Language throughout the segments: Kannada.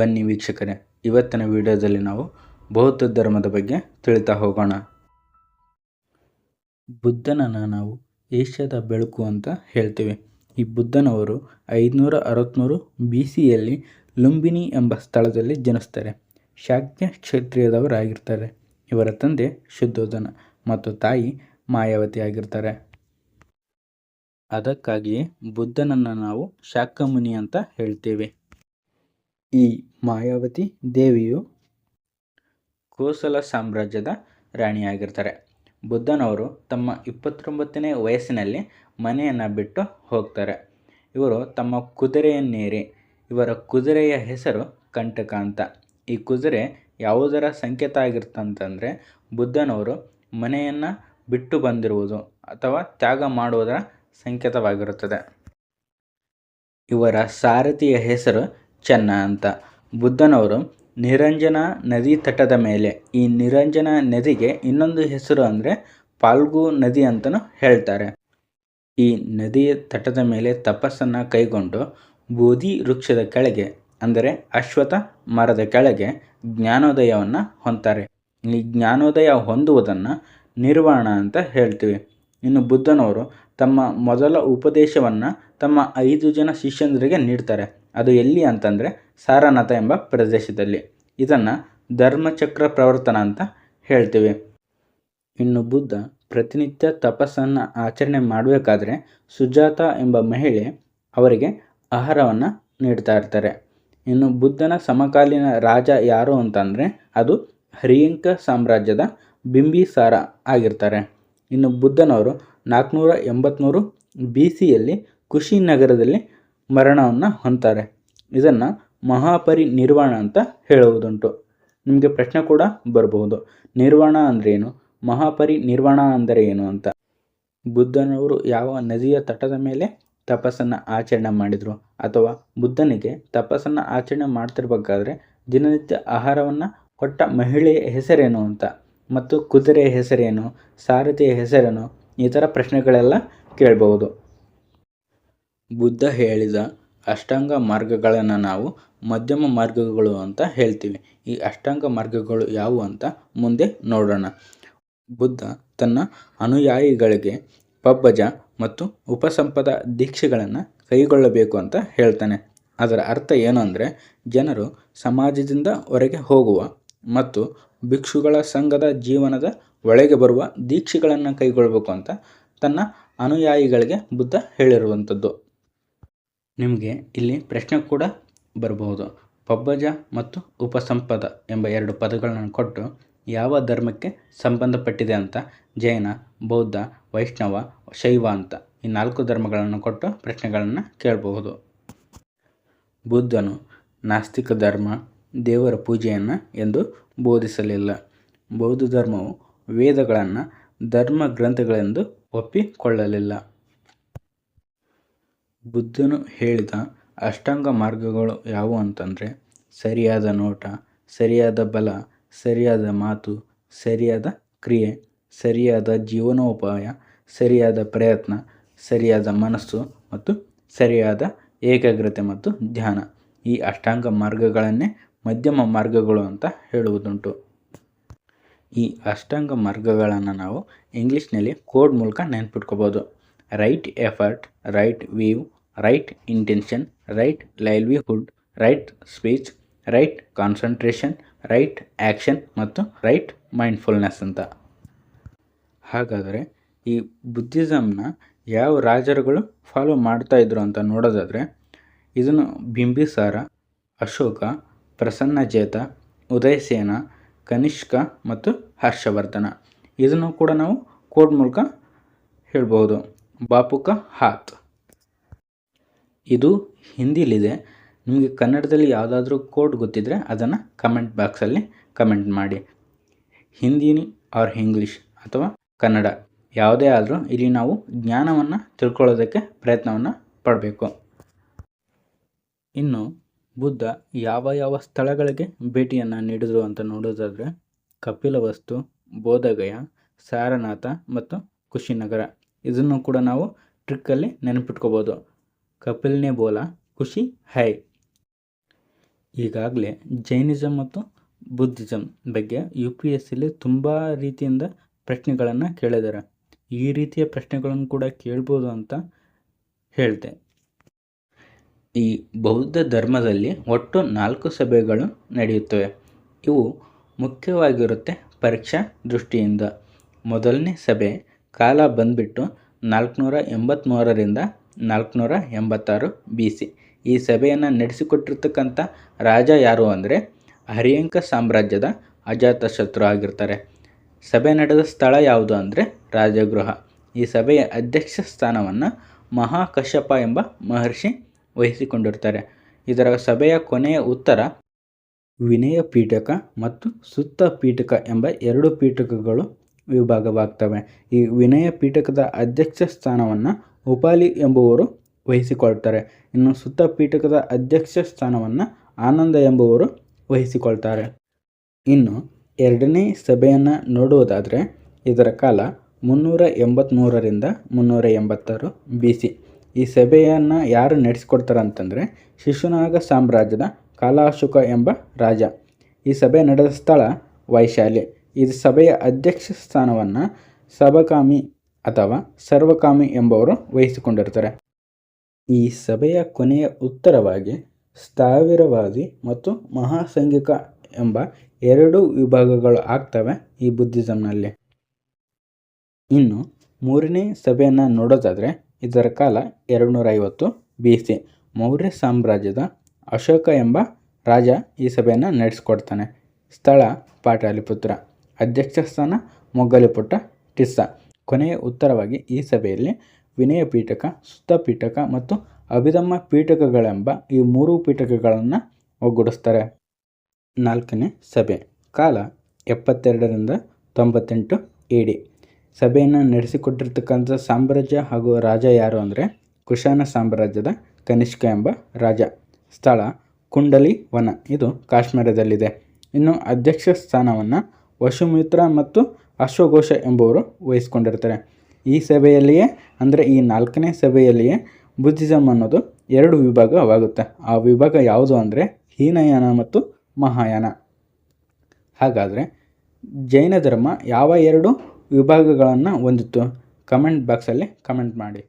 ಬನ್ನಿ ವೀಕ್ಷಕರೇ, ಇವತ್ತಿನ ವಿಡಿಯೋದಲ್ಲಿ ನಾವು ಬೌದ್ಧ ಧರ್ಮದ ಬಗ್ಗೆ ತಿಳಿತಾ ಹೋಗೋಣ. ಬುದ್ಧನನ್ನ ನಾವು ಏಷ್ಯಾದ ಬೆಳಕು ಅಂತ ಹೇಳ್ತೇವೆ. ಈ ಬುದ್ಧನವರು ಐದುನೂರ ಅರವತ್ತ್ಮೂರು ಬಿ ಸಿಯಲ್ಲಿ ಲುಂಬಿನಿ ಎಂಬ ಸ್ಥಳದಲ್ಲಿ ಜನಿಸ್ತಾರೆ. ಶಾಕ್ಯ ಕ್ಷತ್ರಿಯದವರಾಗಿರ್ತಾರೆ. ಇವರ ತಂದೆ ಶುದ್ಧೋಧನ ಮತ್ತು ತಾಯಿ ಮಾಯಾವತಿ ಆಗಿರ್ತಾರೆ. ಅದಕ್ಕಾಗಿಯೇ ಬುದ್ಧನನ್ನು ನಾವು ಶಾಕಮುನಿ ಅಂತ ಹೇಳ್ತೇವೆ. ಈ ಮಾಯಾವತಿ ದೇವಿಯು ಕೋಸಲ ಸಾಮ್ರಾಜ್ಯದ ರಾಣಿಯಾಗಿರ್ತಾರೆ. ಬುದ್ಧನವರು ತಮ್ಮ ಇಪ್ಪತ್ತೊಂಬತ್ತನೇ ವಯಸ್ಸಿನಲ್ಲಿ ಮನೆಯನ್ನು ಬಿಟ್ಟು ಹೋಗ್ತಾರೆ. ಇವರು ತಮ್ಮ ಕುದುರೆಯನ್ನೇರಿ ಇವರ ಕುದುರೆಯ ಹೆಸರು ಕಂಟಕ ಅಂತ. ಈ ಕುದುರೆ ಯಾವುದರ ಸಂಕೇತ ಆಗಿರ್ತಂತಂದರೆ ಬುದ್ಧನವರು ಮನೆಯನ್ನು ಬಿಟ್ಟು ಬಂದಿರುವುದು ಅಥವಾ ತ್ಯಾಗ ಮಾಡುವುದರ ಸಂಕೇತವಾಗಿರುತ್ತದೆ. ಇವರ ಸಾರಥಿಯ ಹೆಸರು ಚೆನ್ನ ಅಂತ. ಬುದ್ಧನವರು ನಿರಂಜನ ನದಿ ತಟದ ಮೇಲೆ, ಈ ನಿರಂಜನ ನದಿಗೆ ಇನ್ನೊಂದು ಹೆಸರು ಅಂದರೆ ಪಾಲ್ಗು ನದಿ ಅಂತಲೂ ಹೇಳ್ತಾರೆ. ಈ ನದಿಯ ತಟದ ಮೇಲೆ ತಪಸ್ಸನ್ನು ಕೈಗೊಂಡು ಬೋಧಿ ವೃಕ್ಷದ ಕೆಳಗೆ, ಅಂದರೆ ಅಶ್ವಥ ಮರದ ಕೆಳಗೆ ಜ್ಞಾನೋದಯವನ್ನು ಹೊಂತಾರೆ ಈ ಜ್ಞಾನೋದಯ ಹೊಂದುವುದನ್ನು ನಿರ್ವಾಣ ಅಂತ ಹೇಳ್ತೀವಿ. ಇನ್ನು ಬುದ್ಧನವರು ತಮ್ಮ ಮೊದಲ ಉಪದೇಶವನ್ನು ತಮ್ಮ ಐದು ಜನ ಶಿಷ್ಯಂದರಿಗೆ ನೀಡ್ತಾರೆ. ಅದು ಎಲ್ಲಿ ಅಂತಂದರೆ ಸಾರನಾಥ ಎಂಬ ಪ್ರದೇಶದಲ್ಲಿ. ಇದನ್ನು ಧರ್ಮಚಕ್ರ ಪ್ರವರ್ತನ ಅಂತ ಹೇಳ್ತೀವಿ. ಇನ್ನು ಬುದ್ಧ ಪ್ರತಿನಿತ್ಯ ತಪಸ್ಸನ್ನು ಆಚರಣೆ ಮಾಡಬೇಕಾದ್ರೆ ಸುಜಾತ ಎಂಬ ಮಹಿಳೆ ಅವರಿಗೆ ಆಹಾರವನ್ನು ನೀಡ್ತಾ ಇರ್ತಾರೆ. ಇನ್ನು ಬುದ್ಧನ ಸಮಕಾಲೀನ ರಾಜ ಯಾರು ಅಂತಂದರೆ ಅದು ಹರಿಯಂಕ ಸಾಮ್ರಾಜ್ಯದ ಬಿಂಬಿಸಾರ ಆಗಿರ್ತಾರೆ. ಇನ್ನು ಬುದ್ಧನವರು ನಾಲ್ಕುನೂರ ಎಂಬತ್ತ್ಮೂರು ಬಿ ಸಿಯಲ್ಲಿ ಕುಶಿನಗರದಲ್ಲಿ ಮರಣವನ್ನು ಹೊಂತಾರೆ ಇದನ್ನು ಮಹಾಪರಿನಿರ್ವಾಣ ಅಂತ ಹೇಳುವುದುಂಟು. ನಿಮಗೆ ಪ್ರಶ್ನೆ ಕೂಡ ಬರಬಹುದು. ನಿರ್ವಾಣ ಅಂದರೆ ಏನು ಮಹಾಪರಿನಿರ್ವಾಣ ಅಂದರೆ ಏನು ಅಂತ? ಬುದ್ಧನವರು ಯಾವ ನದಿಯ ತಟದ ಮೇಲೆ ತಪಸ್ಸನ್ನು ಆಚರಣೆ ಮಾಡಿದರು? ಅಥವಾ ಬುದ್ಧನಿಗೆ ತಪಸ್ಸನ್ನು ಆಚರಣೆ ಮಾಡ್ತಿರ್ಬೇಕಾದ್ರೆ ದಿನನಿತ್ಯ ಆಹಾರವನ್ನು ಕೊಟ್ಟ ಮಹಿಳೆಯ ಹೆಸರೇನು ಅಂತ? ಮತ್ತು ಕುದುರೆಯ ಹೆಸರೇನು? ಸಾರಥಿಯ ಹೆಸರೇನು? ಈ ಥರ ಪ್ರಶ್ನೆಗಳೆಲ್ಲ ಕೇಳಬಹುದು. ಬುದ್ಧ ಹೇಳಿದ ಅಷ್ಟಾಂಗ ಮಾರ್ಗಗಳನ್ನು ನಾವು ಮಧ್ಯಮ ಮಾರ್ಗಗಳು ಅಂತ ಹೇಳ್ತೀವಿ. ಈ ಅಷ್ಟಾಂಗ ಮಾರ್ಗಗಳು ಯಾವುವು ಅಂತ ಮುಂದೆ ನೋಡೋಣ. ಬುದ್ಧ ತನ್ನ ಅನುಯಾಯಿಗಳಿಗೆ ಪಬ್ಬಜ ಮತ್ತು ಉಪಸಂಪದ ದೀಕ್ಷೆಗಳನ್ನು ಕೈಗೊಳ್ಳಬೇಕು ಅಂತ ಹೇಳ್ತಾನೆ. ಅದರ ಅರ್ಥ ಏನು ಅಂದರೆ ಜನರು ಸಮಾಜದಿಂದ ಹೊರಗೆ ಹೋಗುವ ಮತ್ತು ಭಿಕ್ಷುಗಳ ಸಂಘದ ಜೀವನದ ಒಳಗೆ ಬರುವ ದೀಕ್ಷೆಗಳನ್ನು ಕೈಗೊಳ್ಳಬೇಕು ಅಂತ ತನ್ನ ಅನುಯಾಯಿಗಳಿಗೆ ಬುದ್ಧ ಹೇಳಿರುವಂಥದ್ದು. ನಿಮಗೆ ಇಲ್ಲಿ ಪ್ರಶ್ನೆ ಕೂಡ ಬರಬಹುದು. ಪಬ್ಬಜ ಮತ್ತು ಉಪಸಂಪದ ಎಂಬ ಎರಡು ಪದಗಳನ್ನು ಕೊಟ್ಟು ಯಾವ ಧರ್ಮಕ್ಕೆ ಸಂಬಂಧಪಟ್ಟಿದೆ ಅಂತ ಜೈನ, ಬೌದ್ಧ, ವೈಷ್ಣವ, ಶೈವ ಅಂತ ಈ ನಾಲ್ಕು ಧರ್ಮಗಳನ್ನು ಕೊಟ್ಟು ಪ್ರಶ್ನೆಗಳನ್ನು ಕೇಳಬಹುದು. ಬುದ್ಧನು ನಾಸ್ತಿಕ ಧರ್ಮ, ದೇವರ ಪೂಜೆಯನ್ನು ಎಂದು ಬೋಧಿಸಲಿಲ್ಲ. ಬೌದ್ಧ ಧರ್ಮವು ವೇದಗಳನ್ನು ಧರ್ಮ ಗ್ರಂಥಗಳೆಂದು ಒಪ್ಪಿಕೊಳ್ಳಲಿಲ್ಲ. ಬುದ್ಧನು ಹೇಳಿದ ಅಷ್ಟಾಂಗ ಮಾರ್ಗಗಳು ಯಾವುವು ಅಂತಂದರೆ, ಸರಿಯಾದ ನೋಟ, ಸರಿಯಾದ ಬಲ, ಸರಿಯಾದ ಮಾತು, ಸರಿಯಾದ ಕ್ರಿಯೆ, ಸರಿಯಾದ ಜೀವನೋಪಾಯ, ಸರಿಯಾದ ಪ್ರಯತ್ನ, ಸರಿಯಾದ ಮನಸ್ಸು ಮತ್ತು ಸರಿಯಾದ ಏಕಾಗ್ರತೆ ಮತ್ತು ಧ್ಯಾನ. ಈ ಅಷ್ಟಾಂಗ ಮಾರ್ಗಗಳನ್ನೇ ಮಧ್ಯಮ ಮಾರ್ಗಗಳು ಅಂತ ಹೇಳುವುದುಂಟು. ಈ ಅಷ್ಟಾಂಗ ಮಾರ್ಗಗಳನ್ನು ನಾವು ಇಂಗ್ಲೀಷ್ನಲ್ಲಿ ಕೋಡ್ ಮೂಲಕ ನೆನ್ಪಿಟ್ಕೋಬೋದು. Right effort right view right intention right livelihood right speech right concentration right action ಮತ್ತು ರೈಟ್ ಮೈಂಡ್ಫುಲ್ನೆಸ್ ಅಂತ. ಹಾಗಾದರೆ ಈ ಬುದ್ಧಿಸಮ್ನ ಯಾವ ರಾಜರುಗಳು ಫಾಲೋ ಮಾಡ್ತಾಯಿದ್ರು ಅಂತ ನೋಡೋದಾದರೆ, ಇದನ್ನು ಬಿಂಬಿಸಾರ, ಅಶೋಕ ಪ್ರಸನ್ನ ಪ್ರಸನ್ನಜೇತ ಉದಯಸೇನ, ಕನಿಷ್ಕ ಮತ್ತು ಹರ್ಷವರ್ಧನ. ಇದನ್ನು ಕೂಡ ನಾವು ಕೋಡ್ ಮೂಲಕ ಹೇಳ್ಬೋದು ಬಾಪುಕ ಹಾತ್. ಇದು ಹಿಂದಿಲಿದೆ. ನಿಮಗೆ ಕನ್ನಡದಲ್ಲಿ ಯಾವುದಾದ್ರೂ ಕೋಡ್ ಗೊತ್ತಿದ್ದರೆ ಅದನ್ನು ಕಮೆಂಟ್ ಬಾಕ್ಸಲ್ಲಿ ಕಮೆಂಟ್ ಮಾಡಿ. ಹಿಂದಿ ಆರ್ ಇಂಗ್ಲೀಷ್ ಅಥವಾ ಕನ್ನಡ ಯಾವುದೇ ಆದರೂ ಇಲ್ಲಿ ನಾವು ಜ್ಞಾನವನ್ನು ತಿಳ್ಕೊಳ್ಳೋದಕ್ಕೆ ಪ್ರಯತ್ನವನ್ನು ಪಡಬೇಕು. ಇನ್ನು ಬುದ್ಧ ಯಾವ ಯಾವ ಸ್ಥಳಗಳಿಗೆ ಭೇಟಿಯನ್ನು ನೀಡಿದರು ಅಂತ ನೋಡೋದಾದರೆ ಕಪಿಲವಸ್ತು, ಬೋಧಗಯ, ಸಾರನಾಥ ಮತ್ತು ಕುಶಿನಗರ. ಇದನ್ನು ಕೂಡ ನಾವು ಟ್ರಿಕ್ಕಲ್ಲಿ ನೆನಪಿಟ್ಕೋಬೋದು. ಕಪಿಲ್ನೇ ಬೋಲ, ಖುಷಿ ಹೈ. ಈಗಾಗಲೇ ಜೈನಿಸಮ್ ಮತ್ತು ಬುದ್ಧಿಸಮ್ ಬಗ್ಗೆ ಯು ಪಿ ಎಸ್ ಸಿಲಿ ತುಂಬ ರೀತಿಯಿಂದ ಪ್ರಶ್ನೆಗಳನ್ನು ಕೇಳಿದ್ದಾರೆ. ಈ ರೀತಿಯ ಪ್ರಶ್ನೆಗಳನ್ನು ಕೂಡ ಕೇಳ್ಬೋದು ಅಂತ ಹೇಳಿದೆ ಈ ಬೌದ್ಧ ಧರ್ಮದಲ್ಲಿ ಒಟ್ಟು ನಾಲ್ಕು ಸಭೆಗಳು ನಡೆಯುತ್ತವೆ. ಇವು ಮುಖ್ಯವಾಗಿರುತ್ತೆ ಪರೀಕ್ಷಾ ದೃಷ್ಟಿಯಿಂದ. ಮೊದಲನೇ ಸಭೆ ಕಾಲ ಬಂದುಬಿಟ್ಟು ನಾಲ್ಕುನೂರ ಎಂಬತ್ತ್ಮೂರರಿಂದ ನಾಲ್ಕುನೂರ ಎಂಬತ್ತಾರು ಬಿ ಸಿ ಈ ಸಭೆಯನ್ನು ನಡೆಸಿಕೊಟ್ಟಿರ್ತಕ್ಕಂಥ ರಾಜ ಯಾರು ಅಂದರೆ ಹರಿಯಂಕ ಸಾಮ್ರಾಜ್ಯದ ಅಜಾತಶತ್ರು ಆಗಿರ್ತಾರೆ. ಸಭೆ ನಡೆದ ಸ್ಥಳ ಯಾವುದು ಅಂದರೆ ರಾಜಗೃಹ. ಈ ಸಭೆಯ ಅಧ್ಯಕ್ಷ ಸ್ಥಾನವನ್ನು ಮಹಾಕಶ್ಯಪ ಎಂಬ ಮಹರ್ಷಿ ವಹಿಸಿಕೊಂಡಿರ್ತಾರೆ. ಇದರ ಸಭೆಯ ಕೊನೆಯ ಉತ್ತರ ವಿನಯ ಪೀಠಕ ಮತ್ತು ಸುತ್ತ ಪೀಠಕ ಎಂಬ ಎರಡು ಪೀಠಕಗಳು ವಿಭಾಗವಾಗ್ತವೆ. ಈ ವಿನಯ ಪೀಠಕದ ಅಧ್ಯಕ್ಷ ಸ್ಥಾನವನ್ನು ಉಪಾಲಿ ಎಂಬುವರು ವಹಿಸಿಕೊಳ್ತಾರೆ. ಇನ್ನು ಸುತ್ತ ಪೀಠಕದ ಅಧ್ಯಕ್ಷ ಸ್ಥಾನವನ್ನು ಆನಂದ ಎಂಬುವರು ವಹಿಸಿಕೊಳ್ತಾರೆ. ಇನ್ನು ಎರಡನೇ ಸಭೆಯನ್ನು ನೋಡುವುದಾದರೆ, ಇದರ ಕಾಲ ಮುನ್ನೂರ ಎಂಬತ್ತ್ಮೂರರಿಂದ ಮುನ್ನೂರ ಎಂಬತ್ತಾರು ಬಿ ಸಿ ಈ ಸಭೆಯನ್ನು ಯಾರು ನಡೆಸಿಕೊಡ್ತಾರೆ ಅಂತಂದರೆ ಶಿಶುನಾಗ ಸಾಮ್ರಾಜ್ಯದ ಕಾಲಾಶುಕ ಎಂಬ ರಾಜ. ಈ ಸಭೆ ನಡೆದ ಸ್ಥಳ ವೈಶಾಲಿ. ಈ ಸಭೆಯ ಅಧ್ಯಕ್ಷ ಸ್ಥಾನವನ್ನು ಸಬಕಾಮಿ ಅಥವಾ ಸರ್ವಕಾಮಿ ಎಂಬವರು ವಹಿಸಿಕೊಂಡಿರ್ತಾರೆ ಈ ಸಭೆಯ ಕೊನೆಯ ಉತ್ತರವಾಗಿ ಸ್ಥಾವಿರವಾದಿ ಮತ್ತು ಮಹಾಸಂಘಿಕ ಎಂಬ ಎರಡು ವಿಭಾಗಗಳು ಆಗ್ತವೆ ಈ ಬುದ್ಧಿಸಮ್ನಲ್ಲಿ ಇನ್ನು ಮೂರನೇ ಸಭೆಯನ್ನು ನೋಡೋದಾದರೆ ಇದರ ಕಾಲ ಎರಡು ನೂರ ಬಿ ಸಿ ಮೌರ್ಯ ಸಾಮ್ರಾಜ್ಯದ ಅಶೋಕ ಎಂಬ ರಾಜ ಈ ಸಭೆಯನ್ನು ನಡೆಸ್ಕೊಡ್ತಾನೆ. ಸ್ಥಳ ಪಾಟಲಿಪುತ್ರ. ಅಧ್ಯಕ್ಷ ಸ್ಥಾನ ಮೊಗ್ಗಲುಪುಟ್ಟ ಟಿಸ್ಸ. ಕೊನೆಯ ಉತ್ತರವಾಗಿ ಈ ಸಭೆಯಲ್ಲಿ ವಿನಯ ಪೀಠಕ, ಸುತ್ತ ಪೀಠಕ ಮತ್ತು ಅಭಿಧಮ್ಮ ಪೀಠಕಗಳೆಂಬ ಈ ಮೂರು ಪೀಠಕಗಳನ್ನು ಒಗ್ಗೂಡಿಸ್ತಾರೆ. ನಾಲ್ಕನೇ ಸಭೆ, ಕಾಲ ಎಪ್ಪತ್ತೆರಡರಿಂದ ತೊಂಬತ್ತೆಂಟು ಎ ಡಿ ಸಭೆಯನ್ನು ನಡೆಸಿಕೊಟ್ಟಿರ್ತಕ್ಕಂಥ ಸಾಮ್ರಾಜ್ಯ ಹಾಗೂ ರಾಜ ಯಾರು ಅಂದರೆ ಕುಶಾನ ಸಾಮ್ರಾಜ್ಯದ ಕನಿಷ್ಕ ಎಂಬ ರಾಜ. ಸ್ಥಳ ಕುಂಡಲಿ ವನ ಇದು ಕಾಶ್ಮೀರದಲ್ಲಿದೆ. ಇನ್ನು ಅಧ್ಯಕ್ಷ ಸ್ಥಾನವನ್ನು ವಸುಮಿತ್ರ ಮತ್ತು ಅಶ್ವಘೋಷ ಎಂಬುವರು ವಹಿಸಿಕೊಂಡಿರ್ತಾರೆ. ಈ ಸಭೆಯಲ್ಲಿಯೇ, ಅಂದರೆ ಈ ನಾಲ್ಕನೇ ಸಭೆಯಲ್ಲಿಯೇ ಬುದ್ಧಿಸಮ್ ಅನ್ನೋದು ಎರಡು ವಿಭಾಗವಾಗುತ್ತೆ. ಆ ವಿಭಾಗ ಯಾವುದು ಅಂದರೆ ಹೀನಯಾನ ಮತ್ತು ಮಹಾಯಾನ. ಹಾಗಾದರೆ ಜೈನ ಧರ್ಮ ಯಾವ ಎರಡು ವಿಭಾಗಗಳನ್ನು ಹೊಂದಿತ್ತು? ಕಮೆಂಟ್ ಬಾಕ್ಸಲ್ಲಿ ಕಮೆಂಟ್ ಮಾಡಿ.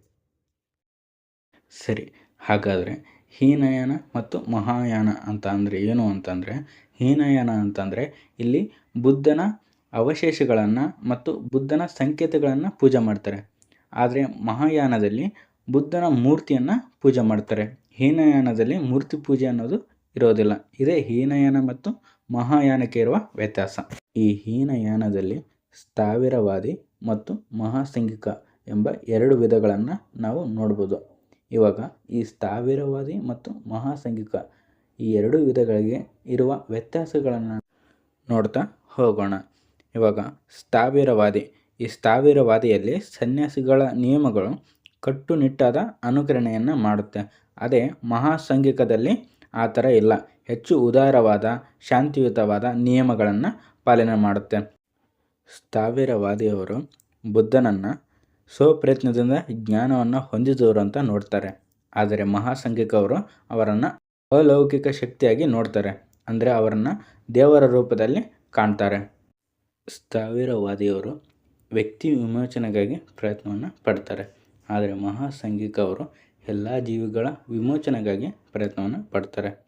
ಸರಿ, ಹಾಗಾದರೆ ಹೀನಯಾನ ಮತ್ತು ಮಹಾಯಾನ ಅಂತ ಅಂದರೆ ಏನು ಅಂತಂದರೆ ಹೀನಯಾನ ಅಂತಂದರೆ ಇಲ್ಲಿ ಬುದ್ಧನ ಅವಶೇಷಗಳನ್ನು ಮತ್ತು ಬುದ್ಧನ ಸಂಕೇತಗಳನ್ನು ಪೂಜೆ ಮಾಡ್ತಾರೆ. ಆದರೆ ಮಹಾಯಾನದಲ್ಲಿ ಬುದ್ಧನ ಮೂರ್ತಿಯನ್ನು ಪೂಜೆ ಮಾಡ್ತಾರೆ. ಹೀನಯಾನದಲ್ಲಿ ಮೂರ್ತಿ ಪೂಜೆ ಅನ್ನೋದು ಇರೋದಿಲ್ಲ. ಇದೇ ಹೀನಯಾನ ಮತ್ತು ಮಹಾಯಾನಕ್ಕೆ ಇರುವ ವ್ಯತ್ಯಾಸ. ಈ ಹೀನಯಾನದಲ್ಲಿ ಸ್ಥಾವಿರವಾದಿ ಮತ್ತು ಮಹಾಸಂಘಿಕ ಎಂಬ ಎರಡು ವಿಧಗಳನ್ನು ನಾವು ನೋಡ್ಬೋದು. ಇವಾಗ ಈ ಸ್ಥಾವಿರವಾದಿ ಮತ್ತು ಮಹಾಸಂಘಿಕ ಈ ಎರಡು ವಿಧಗಳಿಗೆ ಇರುವ ವ್ಯತ್ಯಾಸಗಳನ್ನು ನೋಡ್ತಾ ಹೋಗೋಣ. ಇವಾಗ ಸ್ಥಾವಿರವಾದಿ. ಈ ಸ್ಥಾವಿರವಾದಿಯಲ್ಲಿ ಸನ್ಯಾಸಿಗಳ ನಿಯಮಗಳು ಕಟ್ಟುನಿಟ್ಟಾದ ಅನುಕರಣೆಯನ್ನು ಮಾಡುತ್ತೆ. ಅದೇ ಮಹಾಸಂಘಿಕದಲ್ಲಿ ಆ ಥರ ಇಲ್ಲ. ಹೆಚ್ಚು ಉದಾರವಾದ, ಶಾಂತಿಯುತವಾದ ನಿಯಮಗಳನ್ನು ಪಾಲನೆ ಮಾಡುತ್ತೆ. ಸ್ಥಾವಿರವಾದಿಯವರು ಬುದ್ಧನನ್ನು ಸ್ವಪ್ರಯತ್ನದಿಂದ ಜ್ಞಾನವನ್ನು ಹೊಂದಿದವರು ಅಂತ ನೋಡ್ತಾರೆ. ಆದರೆ ಮಹಾಸಂಘಿಕವರು ಅವರನ್ನು ಅಲೌಕಿಕ ಶಕ್ತಿಯಾಗಿ ನೋಡ್ತಾರೆ. ಅಂದರೆ ಅವರನ್ನು ದೇವರ ರೂಪದಲ್ಲಿ ಕಾಣ್ತಾರೆ. ಸ್ಥಾವಿರವಾದಿಯವರು ವ್ಯಕ್ತಿ ವಿಮೋಚನೆಗಾಗಿ ಪ್ರಯತ್ನವನ್ನು ಪಡ್ತಾರೆ. ಆದರೆ ಮಹಾಸಂಘಿಕವರು ಎಲ್ಲ ಜೀವಿಗಳ ವಿಮೋಚನೆಗಾಗಿ ಪ್ರಯತ್ನವನ್ನು ಪಡ್ತಾರೆ.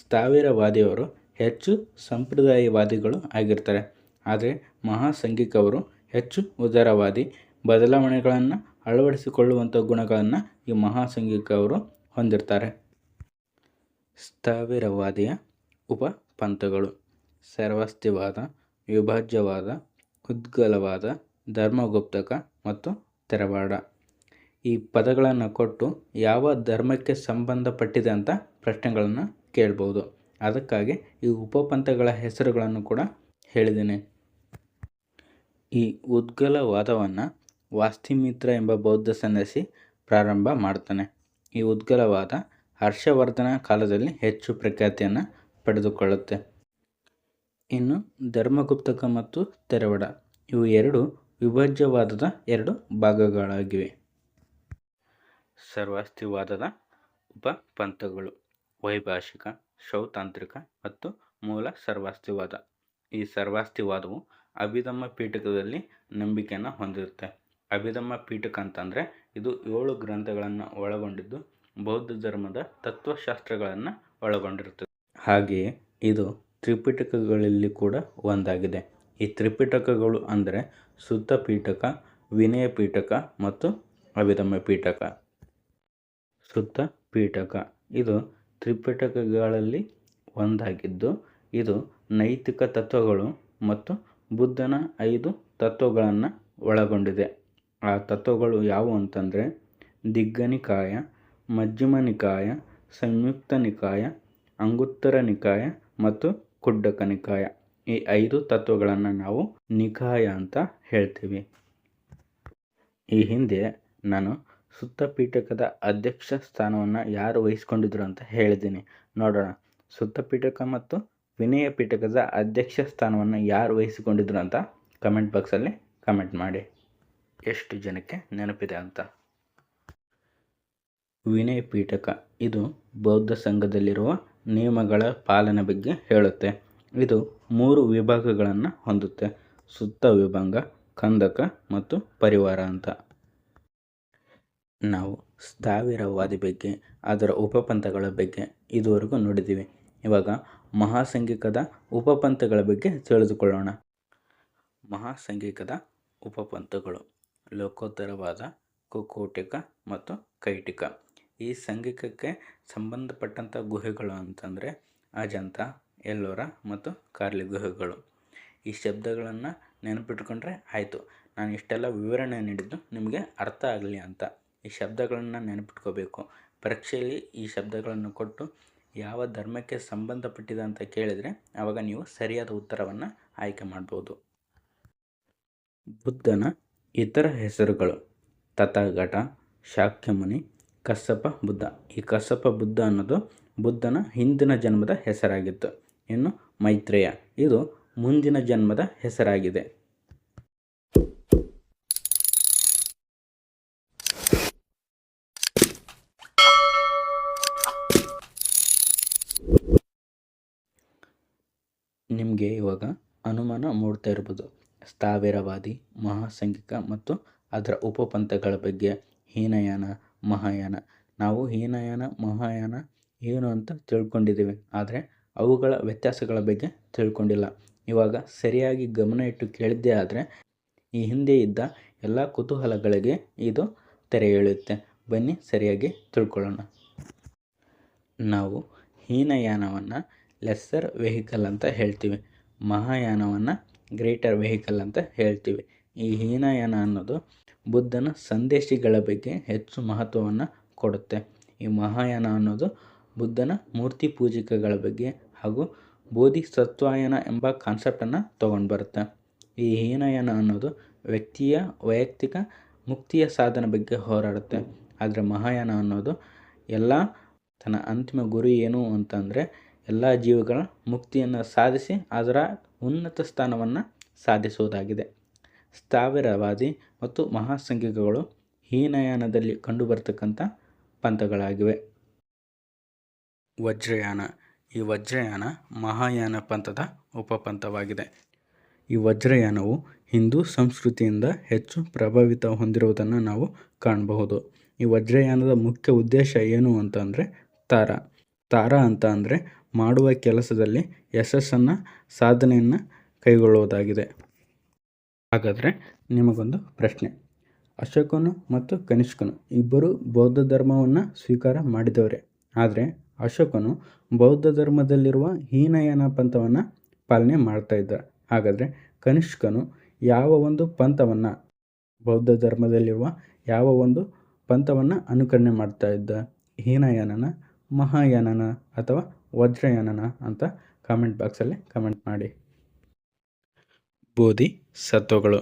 ಸ್ಥಾವಿರವಾದಿಯವರು ಹೆಚ್ಚು ಸಂಪ್ರದಾಯವಾದಿಗಳು ಆಗಿರ್ತಾರೆ. ಆದರೆ ಮಹಾಸಂಘಿಕವರು ಹೆಚ್ಚು ಉದಾರವಾದಿ, ಬದಲಾವಣೆಗಳನ್ನು ಅಳವಡಿಸಿಕೊಳ್ಳುವಂಥ ಗುಣಗಳನ್ನು ಈ ಮಹಾಸಂಘಿಕವರು ಹೊಂದಿರ್ತಾರೆ. ಸ್ಥಾವಿರವಾದಿಯ ಉಪಪಂಥಗಳು ಸರ್ವಸ್ತಿವಾದ ವಿಭಾಜ್ಯವಾದ, ಉದ್ಗಲವಾದ, ಧರ್ಮಗುಪ್ತಕ ಮತ್ತು ತೆರವಾಡ ಈ ಪದಗಳನ್ನು ಕೊಟ್ಟು ಯಾವ ಧರ್ಮಕ್ಕೆ ಸಂಬಂಧಪಟ್ಟಿದೆ ಅಂತ ಪ್ರಶ್ನೆಗಳನ್ನು ಕೇಳ್ಬೋದು. ಅದಕ್ಕಾಗಿ ಈ ಉಪಪಂಥಗಳ ಹೆಸರುಗಳನ್ನು ಕೂಡ ಹೇಳಿದ್ದೀನಿ. ಈ ಉದ್ಗಲವಾದವನ್ನು ವಾಸ್ತಿಮಿತ್ರ ಎಂಬ ಬೌದ್ಧ ಸನ್ಯಾಸಿ ಪ್ರಾರಂಭ ಮಾಡ್ತಾನೆ. ಈ ಉದ್ಗಲವಾದ ಹರ್ಷವರ್ಧನ ಕಾಲದಲ್ಲಿ ಹೆಚ್ಚು ಪ್ರಖ್ಯಾತಿಯನ್ನು ಪಡೆದುಕೊಳ್ಳುತ್ತೆ. ಇನ್ನು ಧರ್ಮಗುಪ್ತಕ ಮತ್ತು ತೆರವಡ. ಇವು ಎರಡು ವಿಭಜ್ಯವಾದದ ಎರಡು ಭಾಗಗಳಾಗಿವೆ. ಸರ್ವಾಸ್ತಿವಾದದ ಉಪಪಂಥಗಳು, ವೈಭಾಷಿಕ, ಶೌತಾಂತ್ರಿಕ ಮತ್ತು ಮೂಲ ಸರ್ವಾಸ್ತಿವಾದ. ಈ ಸರ್ವಾಸ್ತಿವಾದವು ಅಭಿದಮ್ಮ ಪೀಠಕದಲ್ಲಿ ನಂಬಿಕೆಯನ್ನು ಹೊಂದಿರುತ್ತೆ. ಅಭಿದಮ್ಮ ಪೀಠಕ ಅಂತಂದರೆ ಇದು ಏಳು ಗ್ರಂಥಗಳನ್ನು ಒಳಗೊಂಡಿದ್ದು, ಬೌದ್ಧ ಧರ್ಮದ ತತ್ವಶಾಸ್ತ್ರಗಳನ್ನು ಒಳಗೊಂಡಿರುತ್ತದೆ. ಹಾಗೆಯೇ ಇದು ತ್ರಿಪಿಟಕಗಳಲ್ಲಿ ಕೂಡ ಒಂದಾಗಿದೆ. ಈ ತ್ರಿಪಿಟಕಗಳು ಅಂದರೆ ಶುದ್ಧ ಪೀಠಕ, ವಿನಯ ಪೀಠಕ ಮತ್ತು ಅಭಿಧಮ್ಮ ಪೀಠಕ. ಸುತ್ತ ಪೀಠಕ. ಇದು ತ್ರಿಪಿಟಕಗಳಲ್ಲಿ ಒಂದಾಗಿದ್ದು, ಇದು ನೈತಿಕ ತತ್ವಗಳು ಮತ್ತು ಬುದ್ಧನ ಐದು ತತ್ವಗಳನ್ನು ಒಳಗೊಂಡಿದೆ. ಆ ತತ್ವಗಳು ಯಾವುವು ಅಂತಂದರೆ, ದಿಗ್ಗನಿಕಾಯ ಮಜ್ಜಿಮ ನಿಕಾಯ, ಸಂಯುಕ್ತ ನಿಕಾಯ, ಅಂಗುತ್ತರ ನಿಕಾಯ ಮತ್ತು ಕುಡ್ಡಕ ನಿಕಾಯ ಈ ಐದು ತತ್ವಗಳನ್ನು ನಾವು ನಿಕಾಯ ಅಂತ ಹೇಳ್ತೀವಿ. ಈ ಹಿಂದೆ ನಾನು ಸುತ್ತ ಪೀಠಕದ ಅಧ್ಯಕ್ಷ ಸ್ಥಾನವನ್ನು ಯಾರು ವಹಿಸ್ಕೊಂಡಿದ್ರು ಅಂತ ಹೇಳಿದ್ದೀನಿ. ನೋಡೋಣ. ಸುತ್ತ ಪೀಠಕ ಮತ್ತು ವಿನಯ ಪೀಠಕದ ಅಧ್ಯಕ್ಷ ಸ್ಥಾನವನ್ನು ಯಾರು ವಹಿಸಿಕೊಂಡಿದ್ರು ಅಂತ ಕಮೆಂಟ್ ಬಾಕ್ಸಲ್ಲಿ ಕಮೆಂಟ್ ಮಾಡಿ. ಎಷ್ಟು ಜನಕ್ಕೆ ನೆನಪಿದೆ ಅಂತ. ವಿನಯ ಪೀಠಕ ಇದು ಬೌದ್ಧ ಸಂಘದಲ್ಲಿರುವ ನಿಯಮಗಳ ಪಾಲನೆ ಬಗ್ಗೆ ಹೇಳುತ್ತೆ. ಇದು ಮೂರು ವಿಭಾಗಗಳನ್ನು ಹೊಂದುತ್ತೆ. ಸುತ್ತ ವಿಭಂಗ, ಕಂದಕ ಮತ್ತು ಪರಿವಾರ ಅಂತ. ನಾವು ಸ್ಥಾವಿರವಾದಿ ಬಗ್ಗೆ, ಅದರ ಉಪಪಂಥಗಳ ಬಗ್ಗೆ ಇದುವರೆಗೂ ನೋಡಿದ್ದೀವಿ. ಇವಾಗ ಮಹಾಸಂಘಿಕದ ಉಪಪಂಥಗಳ ಬಗ್ಗೆ ತಿಳಿದುಕೊಳ್ಳೋಣ. ಮಹಾಸಂಘಿಕದ ಉಪಪಂಥಗಳು ಲೋಕೋತ್ತರವಾದ, ಕುಕೋಟಿಕ ಮತ್ತು ಕೈಟಿಕ. ಈ ಸಂಗೀತಕ್ಕೆ ಸಂಬಂಧಪಟ್ಟಂಥ ಗುಹೆಗಳು ಅಂತಂದರೆ ಅಜಂತ ಎಲ್ಲೋರ ಮತ್ತು ಕಾರ್ಲಿ ಗುಹೆಗಳು. ಈ ಶಬ್ದಗಳನ್ನು ನೆನಪಿಟ್ಕೊಂಡ್ರೆ ಆಯಿತು. ನಾನು ಇಷ್ಟೆಲ್ಲ ವಿವರಣೆ ನೀಡಿದ್ದು ನಿಮಗೆ ಅರ್ಥ ಆಗಲಿ ಅಂತ. ಈ ಶಬ್ದಗಳನ್ನು ನೆನಪಿಟ್ಕೋಬೇಕು. ಪರೀಕ್ಷೆಯಲ್ಲಿ ಈ ಶಬ್ದಗಳನ್ನು ಕೊಟ್ಟು ಯಾವ ಧರ್ಮಕ್ಕೆ ಸಂಬಂಧಪಟ್ಟಿದೆ ಅಂತ ಕೇಳಿದರೆ ಆವಾಗ ನೀವು ಸರಿಯಾದ ಉತ್ತರವನ್ನು ಆಯ್ಕೆ ಮಾಡ್ಬೋದು. ಬುದ್ಧನ ಇತರ ಹೆಸರುಗಳು ತಥಾಘಟ, ಶಾಕ್ಯಮುನಿ ಕಸ್ಸಪ್ಪ ಬುದ್ಧ. ಈ ಕಸ್ಸಪ್ಪ ಬುದ್ಧ ಅನ್ನೋದು ಬುದ್ಧನ ಹಿಂದಿನ ಜನ್ಮದ ಹೆಸರಾಗಿತ್ತು. ಇನ್ನು ಮೈತ್ರೇಯ. ಇದು ಮುಂದಿನ ಜನ್ಮದ ಹೆಸರಾಗಿದೆ. ನಿಮಗೆ ಇವಾಗ ಅನುಮಾನ ಮೂಡ್ತಾ ಇರ್ಬೋದು. ಸ್ಥಾವಿರವಾದಿ ಮಹಾಸಂಘಿಕ ಮತ್ತು ಅದರ ಉಪಪಂಥಗಳ ಬಗ್ಗೆ ಹೀನಯಾನ ಮಹಾಯಾನ. ನಾವು ಹೀನಯಾನ, ಮಹಾಯಾನ ಏನು ಅಂತ ತಿಳ್ಕೊಂಡಿದ್ದೀವಿ. ಆದರೆ ಅವುಗಳ ವ್ಯತ್ಯಾಸಗಳ ಬಗ್ಗೆ ತಿಳ್ಕೊಂಡಿಲ್ಲ. ಇವಾಗ ಸರಿಯಾಗಿ ಗಮನ ಇಟ್ಟು ಕೇಳಿದ್ದೇ ಆದರೆ ಈ ಹಿಂದೆ ಇದ್ದ ಎಲ್ಲ ಕುತೂಹಲಗಳಿಗೆ ಇದು ತೆರೆ ಎಳೆಯುತ್ತೆ. ಬನ್ನಿ ಸರಿಯಾಗಿ ತಿಳ್ಕೊಳ್ಳೋಣ. ನಾವು ಹೀನಯಾನವನ್ನು ಲೆಸ್ಸರ್ ವೆಹಿಕಲ್ ಅಂತ ಹೇಳ್ತೀವಿ. ಮಹಾಯಾನವನ್ನು ಗ್ರೇಟರ್ ವೆಹಿಕಲ್ ಅಂತ ಹೇಳ್ತೀವಿ. ಈ ಹೀನಯಾನ ಅನ್ನೋದು ಬುದ್ಧನ ಸಂದೇಶಗಳ ಬಗ್ಗೆ ಹೆಚ್ಚು ಮಹತ್ವವನ್ನು ಕೊಡುತ್ತೆ. ಈ ಮಹಾಯಾನ ಅನ್ನೋದು ಬುದ್ಧನ ಮೂರ್ತಿ ಪೂಜಕಗಳ ಬಗ್ಗೆ ಹಾಗೂ ಬೋಧಿಸತ್ವಾಯನ ಎಂಬ ಕಾನ್ಸೆಪ್ಟನ್ನು ತೊಗೊಂಡು ಬರುತ್ತೆ. ಈ ಹೀನಯನ ಅನ್ನೋದು ವ್ಯಕ್ತಿಯ ವೈಯಕ್ತಿಕ ಮುಕ್ತಿಯ ಸಾಧನ ಬಗ್ಗೆ ಹೋರಾಡುತ್ತೆ. ಆದರೆ ಮಹಾಯಾನ ಅನ್ನೋದು ಎಲ್ಲ ತನ್ನ ಅಂತಿಮ ಗುರಿ ಏನು ಅಂತಂದರೆ ಎಲ್ಲ ಜೀವಗಳ ಮುಕ್ತಿಯನ್ನು ಸಾಧಿಸಿ ಅದರ ಉನ್ನತ ಸ್ಥಾನವನ್ನು ಸಾಧಿಸುವುದಾಗಿದೆ ಸ್ಥಾವಿರವಾದಿ ಮತ್ತು ಮಹಾಸಂಘಿಕಗಳು ಹೀನಯಾನದಲ್ಲಿ ಕಂಡುಬರ್ತಕ್ಕಂಥ ಪಂಥಗಳಾಗಿವೆ. ವಜ್ರಯಾನ. ಈ ವಜ್ರಯಾನ ಮಹಾಯಾನ ಪಂಥದ ಉಪಪಂಥವಾಗಿದೆ. ಈ ವಜ್ರಯಾನವು ಹಿಂದೂ ಸಂಸ್ಕೃತಿಯಿಂದ ಹೆಚ್ಚು ಪ್ರಭಾವಿತ ಹೊಂದಿರುವುದನ್ನು ನಾವು ಕಾಣಬಹುದು. ಈ ವಜ್ರಯಾನದ ಮುಖ್ಯ ಉದ್ದೇಶ ಏನು ಅಂತಂದರೆ ತಾರ. ತಾರ ಅಂತ ಅಂದರೆ ಮಾಡುವ ಕೆಲಸದಲ್ಲಿ ಯಶಸ್ಸನ್ನು ಸಾಧನೆಯನ್ನು ಕೈಗೊಳ್ಳುವುದಾಗಿದೆ. ಹಾಗಾದರೆ ನಿಮಗೊಂದು ಪ್ರಶ್ನೆ. ಅಶೋಕನು ಮತ್ತು ಕನಿಷ್ಕನು ಇಬ್ಬರು ಬೌದ್ಧ ಧರ್ಮವನ್ನು ಸ್ವೀಕಾರ ಮಾಡಿದವರೇ. ಆದರೆ ಅಶೋಕನು ಬೌದ್ಧ ಧರ್ಮದಲ್ಲಿರುವ ಹೀನಯಾನ ಪಂಥವನ್ನು ಪಾಲನೆ ಮಾಡ್ತಾ ಇದ್ದ. ಹಾಗಾದರೆ ಕನಿಷ್ಕನು ಯಾವ ಒಂದು ಪಂಥವನ್ನು, ಬೌದ್ಧ ಧರ್ಮದಲ್ಲಿರುವ ಯಾವ ಒಂದು ಪಂಥವನ್ನು ಅನುಕರಣೆ ಮಾಡ್ತಾ ಇದ್ದ? ಹೀನಯಾನನ, ಮಹಾಯಾನನ ಅಥವಾ ವಜ್ರಯಾನನ ಅಂತ ಕಾಮೆಂಟ್ ಬಾಕ್ಸಲ್ಲಿ ಕಮೆಂಟ್ ಮಾಡಿ. ಬೋಧಿ ಸತ್ವಗಳು.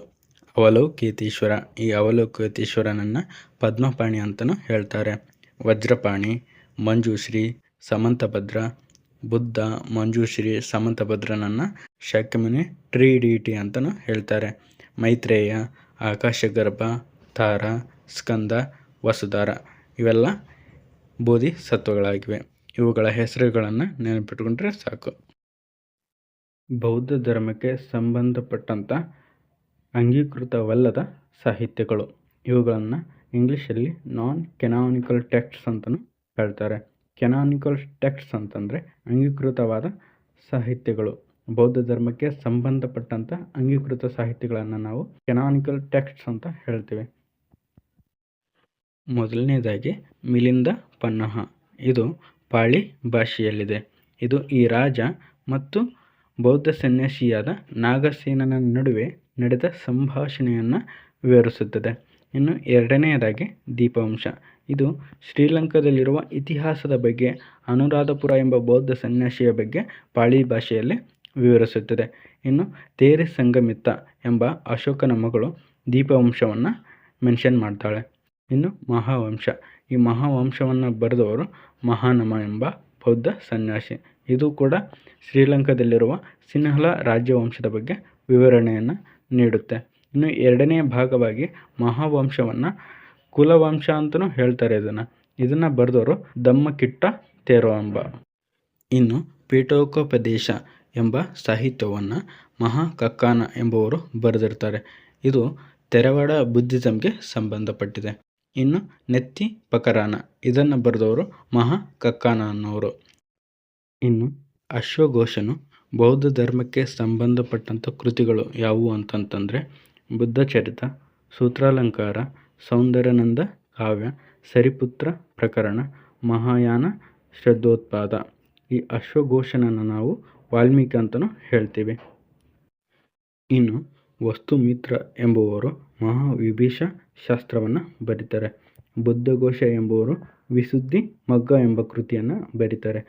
ಅವಲೋಕಿತೀಶ್ವರ ಈ ಅವಲೋಕಿತೀಶ್ವರನನ್ನು ಪದ್ಮಪಾಣಿ ಅಂತಲೂ ಹೇಳ್ತಾರೆ. ವಜ್ರಪಾಣಿ, ಮಂಜುಶ್ರೀ, ಸಮಂತಭದ್ರ, ಬುದ್ಧ, ಮಂಜುಶ್ರೀ, ಸಮಂತಭದ್ರನನ್ನು ಶಕ್ಯಮುನಿ ಟ್ರೀ ಡಿಟಿ ಅಂತಲೂ ಹೇಳ್ತಾರೆ. ಮೈತ್ರೇಯ, ಆಕಾಶಗರ್ಭ, ತಾರ, ಸ್ಕಂದ, ವಸುಧಾರ ಇವೆಲ್ಲ ಬೋಧಿ ಸತ್ವಗಳಾಗಿವೆ. ಇವುಗಳ ಹೆಸರುಗಳನ್ನು ನೆನಪಿಟ್ಕೊಂಡ್ರೆ ಸಾಕು. ಬೌದ್ಧ ಧರ್ಮಕ್ಕೆ ಸಂಬಂಧಪಟ್ಟಂಥ ಅಂಗೀಕೃತವಲ್ಲದ ಸಾಹಿತ್ಯಗಳು. ಇವುಗಳನ್ನು ಇಂಗ್ಲೀಷಲ್ಲಿ ನಾನ್ ಕೆನಾನಿಕಲ್ ಟೆಕ್ಸ್ಟ್ಸ್ ಅಂತಲೂ ಹೇಳ್ತಾರೆ. ಕೆನಾನಿಕಲ್ ಟೆಕ್ಸ್ಟ್ಸ್ ಅಂತಂದರೆ ಅಂಗೀಕೃತವಾದ ಸಾಹಿತ್ಯಗಳು. ಬೌದ್ಧ ಧರ್ಮಕ್ಕೆ ಸಂಬಂಧಪಟ್ಟಂಥ ಅಂಗೀಕೃತ ಸಾಹಿತ್ಯಗಳನ್ನು ನಾವು ಕೆನಾನಿಕಲ್ ಟೆಕ್ಸ್ಟ್ಸ್ ಅಂತ ಹೇಳ್ತೀವಿ. ಮೊದಲನೇದಾಗಿ ಮಿಲಿಂದ ಪನ್ನಹ. ಇದು ಪಾಳಿ ಭಾಷೆಯಲ್ಲಿದೆ. ಇದು ಈ ರಾಜ ಮತ್ತು ಬೌದ್ಧ ಸನ್ಯಾಸಿಯಾದ ನಾಗಸೇನನ ನಡುವೆ ನಡೆದ ಸಂಭಾಷಣೆಯನ್ನು ವಿವರಿಸುತ್ತದೆ. ಇನ್ನು ಎರಡನೆಯದಾಗಿ ದೀಪವಂಶ. ಇದು ಶ್ರೀಲಂಕಾದಲ್ಲಿರುವ ಇತಿಹಾಸದ ಬಗ್ಗೆ, ಅನುರಾಧಪುರ ಎಂಬ ಬೌದ್ಧ ಸನ್ಯಾಸಿಯ ಬಗ್ಗೆ ಪಾಳಿ ಭಾಷೆಯಲ್ಲಿ ವಿವರಿಸುತ್ತದೆ. ಇನ್ನು ತೇರೆ ಸಂಗಮಿತ್ತ ಎಂಬ ಅಶೋಕನ ಮಗಳು ದೀಪವಂಶವನ್ನು ಮೆನ್ಷನ್ ಮಾಡ್ತಾಳೆ. ಇನ್ನು ಮಹಾವಂಶ. ಈ ಮಹಾವಂಶವನ್ನು ಬರೆದವರು ಮಹಾನಮ ಎಂಬ ಬೌದ್ಧ ಸನ್ಯಾಸಿ. ಇದು ಕೂಡ ಶ್ರೀಲಂಕಾದಲ್ಲಿರುವ ಸಿನ್ಹಲ ರಾಜವಂಶದ ಬಗ್ಗೆ ವಿವರಣೆಯನ್ನು ನೀಡುತ್ತೆ. ಇನ್ನು ಎರಡನೇ ಭಾಗವಾಗಿ ಮಹಾವಂಶವನ್ನು ಕುಲವಂಶ ಅಂತಲೂ ಹೇಳ್ತಾರೆ ಇದನ್ನು. ಇದನ್ನು ಬರೆದವರು ದಮ್ಮಕಿಟ್ಟ ತೇರೋ ಎಂಬ ಇನ್ನು ಪೀಠೋಕೋಪದೇಶ ಎಂಬ ಸಾಹಿತ್ಯವನ್ನು ಮಹಾಕಕ್ಕಾನ ಎಂಬುವರು ಬರೆದಿರ್ತಾರೆ. ಇದು ತೆರವಾಡ ಬುದ್ಧಿಸಮ್ಗೆ ಸಂಬಂಧಪಟ್ಟಿದೆ. ಇನ್ನು ನೆತ್ತಿ ಪಕರಾನ. ಇದನ್ನು ಬರೆದವರು ಮಹಾ ಕಕ್ಕಾನ ಅನ್ನೋರು. ಇನ್ನು ಅಶ್ವಘೋಷನು ಬೌದ್ಧ ಧರ್ಮಕ್ಕೆ ಸಂಬಂಧಪಟ್ಟಂಥ ಕೃತಿಗಳು ಯಾವುವು ಅಂತಂತಂದರೆ ಬುದ್ಧಚರಿತ ಸೂತ್ರಾಲಂಕಾರ, ಸೌಂದರ್ಯನಂದ ಕಾವ್ಯ, ಸರಿಪುತ್ರ ಪ್ರಕರಣ, ಮಹಾಯಾನ ಶ್ರದ್ಧೋತ್ಪಾದ. ಈ ಅಶ್ವಘೋಷನನ್ನು ನಾವು ವಾಲ್ಮೀಕಿ ಅಂತಲೂ ಹೇಳ್ತೀವಿ. ಇನ್ನು ವಸ್ತುಮಿತ್ರ ಎಂಬುವರು ಮಹಾವಿಭೀಷ ಶಾಸ್ತ್ರವನ್ನು ಬರೀತಾರೆ. ಬುದ್ಧಘೋಷ ಎಂಬುವರು ವಿಸುದ್ಧಿ ಮಗ್ಗ ಎಂಬ ಕೃತಿಯನ್ನು ಬರೀತಾರೆ.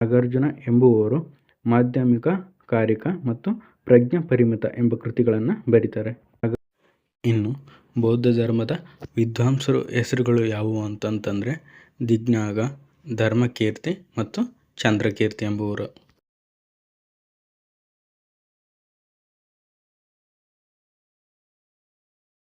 ನಾಗಾರ್ಜುನ ಎಂಬುವವರು ಮಾಧ್ಯಮಿಕ, ಕಾರಿಕ ಮತ್ತು ಪ್ರಜ್ಞಾ ಪರಿಮಿತ ಎಂಬ ಕೃತಿಗಳನ್ನು ಬರೀತಾರೆ. ಇನ್ನು ಬೌದ್ಧ ಧರ್ಮದ ವಿದ್ವಾಂಸರು ಹೆಸರುಗಳು ಯಾವುವು ಅಂತಂತಂದರೆ ದಿಗ್ನಾಗ, ಧರ್ಮಕೀರ್ತಿ ಮತ್ತು ಚಂದ್ರಕೀರ್ತಿ ಎಂಬುವರು.